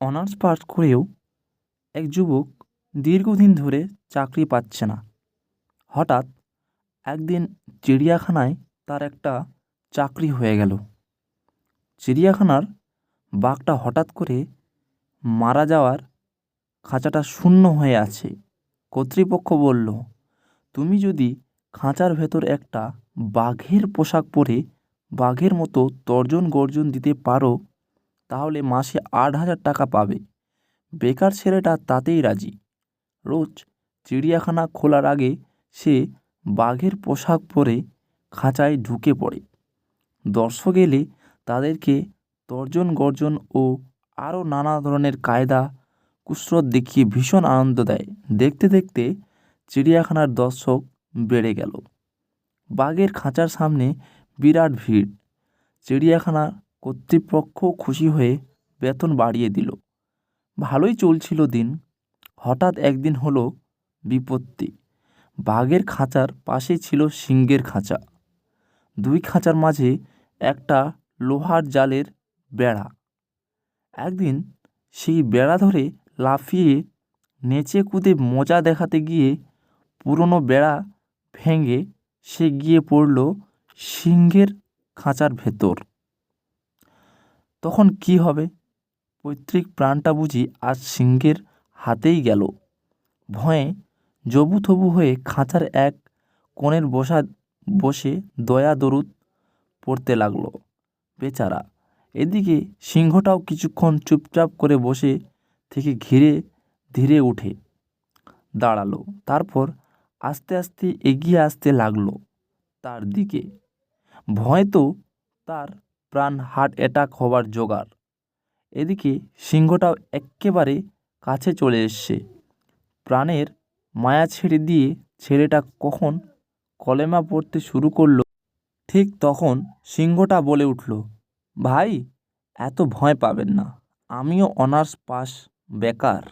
Honours pass করেও এক যুবক দীর্ঘদিন ধরে চাকরি পাচ্ছে না। হঠাৎ একদিন চিড়িয়াখানায় তার একটা চাকরি হয়ে গেল। চিড়িয়াখানার বাঘটা হঠাৎ করে মারা যাওয়ার খাঁচাটা শূন্য হয়ে আছে। কর্তৃপক্ষ বলল, তুমি যদি খাঁচার ভেতর একটা বাঘের পোশাক পরে বাঘের মতো তর্জন গর্জন দিতে পারো তাহলে মাসে আট হাজার টাকা পাবে। বেকার ছেলেটা তাতেই রাজি। রোজ চিড়িয়াখানা খোলার আগে সে বাঘের পোশাক পরে খাঁচায় ঢুকে পড়ে। দর্শক এলে তাদেরকে তর্জন গর্জন ও আরও নানা ধরনের কায়দা, কুসরত দেখিয়ে ভীষণ আনন্দ দেয়। দেখতে দেখতে চিড়িয়াখানার দর্শক বেড়ে গেল। বাঘের খাঁচার সামনে বিরাট ভিড়। চিড়িয়াখানা কর্তৃপক্ষ খুশি হয়ে বেতন বাড়িয়ে দিল। ভালোই চলছিল দিন। হঠাৎ একদিন হলো বিপত্তি। বাঘের খাঁচার পাশে ছিল সিংহের খাঁচা। দুই খাঁচার মাঝে একটা লোহার জালের বেড়া। একদিন সেই বেড়া ধরে লাফিয়ে নেচে কুদে মজা দেখাতে গিয়ে পুরনো বেড়া ভেঙে সে গিয়ে পড়ল সিংহের খাঁচার ভেতর। তখন কি হবে? পৈতৃক প্রাণটা বুঝি আজ সিংহের হাতেই গেল। ভয়ে জবুথবু হয়ে খাঁচার এক কোণের বসা বসে দয়া দরুদ পড়তে লাগল। বেচারা, এদিকে সিংহটাও কিছুক্ষণ চুপচাপ করে বসে থেকে ঘিরে ধীরে উঠে দাঁড়াল, তারপর আস্তে আস্তে এগিয়ে আসতে লাগল। তার দিকে, ভয় তো তার প্রাণ হার্ট অ্যাটাক হবার জোগাড়। এদিকে সিংহটাও এক্কেবারে কাছে চলে এসছে। প্রাণের মায়া ছেড়ে দিয়ে ছেলেটা কখন কলেমা পড়তে শুরু করল, ঠিক তখন সিংহটা বলে উঠল, ভাই, এত ভয় পাবেন না। আমিও অনার্স পাস, বেকার।